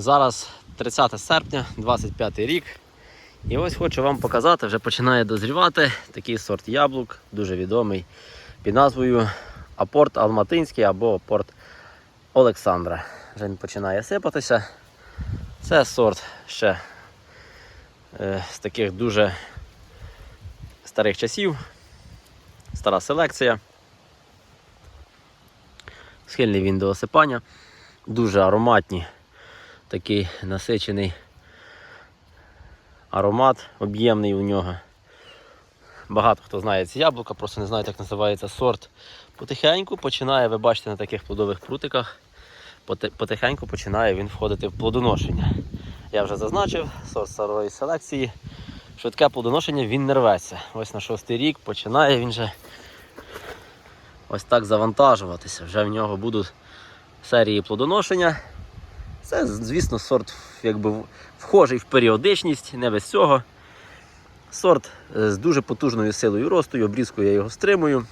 Зараз 30 серпня, 25 рік. І ось хочу вам показати, вже починає дозрівати такий сорт яблук, дуже відомий під назвою Апорт Алматинський або Апорт Олександра. Вже він починає сипатися. Це сорт ще е, з таких дуже старих часів. Стара селекція. Схильний він до осипання. Дуже ароматні, такий насичений аромат, об'ємний у нього. Багато хто знає ці яблука, просто не знає, як називається сорт. Потихеньку починає, ви бачите на таких плодових прутиках, потихеньку починає він входити в плодоношення. Я вже зазначив, сорт старої селекції. Швидке плодоношення він не рветься. Ось на шостий рік починає він вже ось так завантажуватися. Вже в нього будуть серії плодоношення. Це, звісно, сорт якби вхожий в періодичність, не без цього. Сорт е, з дуже потужною силою росту, і обрізкою я його стримую.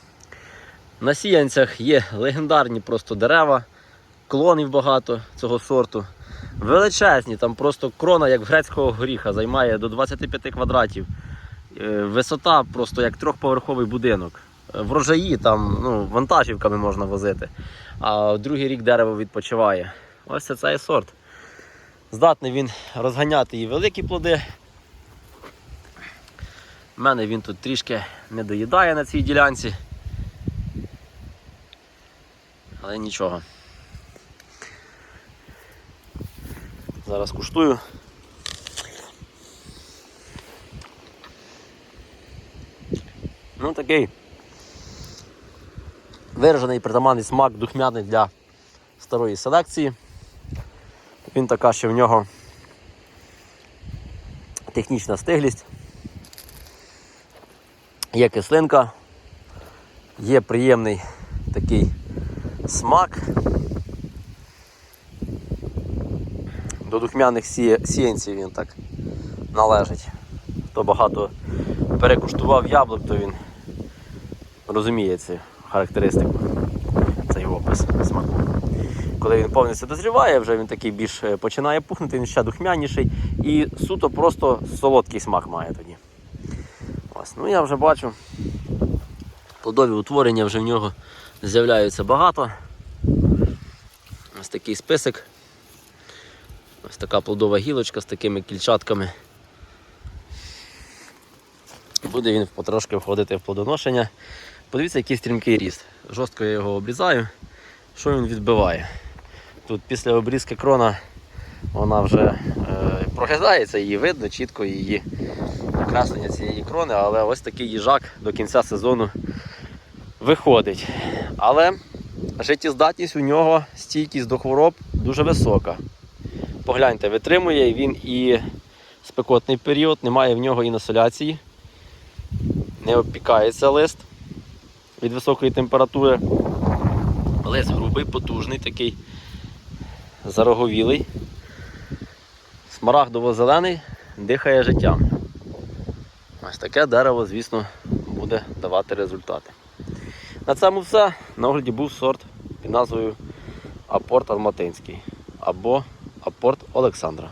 На сіянцях є легендарні просто дерева, клонів багато цього сорту. Величезні, там просто крона, як грецького горіха, займає до 25 квадратів. Е, Висота просто як трьохповерховий будинок. Е, Врожаї там ну, вантажівками можна возити. А другий рік дерево відпочиває. Ось це цей сорт. Здатний він розганяти і великі плоди. У мене він тут трішки не доїдає на цій ділянці. Але нічого. Зараз куштую. Ну такий виражений притаманний смак духмяний для старої селекції. Він така, що в нього технічна стиглість. Є кислинка, є приємний такий смак. До духмяних сіянців він так належить. Хто багато перекуштував яблук, то він розуміє цю характеристику, цей опис смаку. Коли він повністю дозріває, вже він такий більш е, починає пухнути, він ще духмяніший і суто просто солодкий смак має тоді. Ось, ну я вже бачу, плодові утворення вже в нього з'являються багато. Ось такий список. Ось така плодова гілочка з такими кільчатками. Буде він потрошки входити в плодоношення. Подивіться, який стрімкий ріст. Жорстко я його обрізаю. Що він відбиває? Тут після обрізки крона вона вже е, проглядається, її видно, чітко її окреслення цієї крони, але ось такий їжак до кінця сезону виходить. Але життєздатність у нього, стійкість до хвороб дуже висока. Погляньте, витримує він і спекотний період, немає в нього іносоляції, не обпікається лист від високої температури. Лист грубий, потужний, такий зароговілий. Смарагдово-зелений, дихає життям. Ось таке дерево, звісно, буде давати результати. На цьому все. На огляді був сорт під назвою Апорт Алматинський або Апорт Олександра.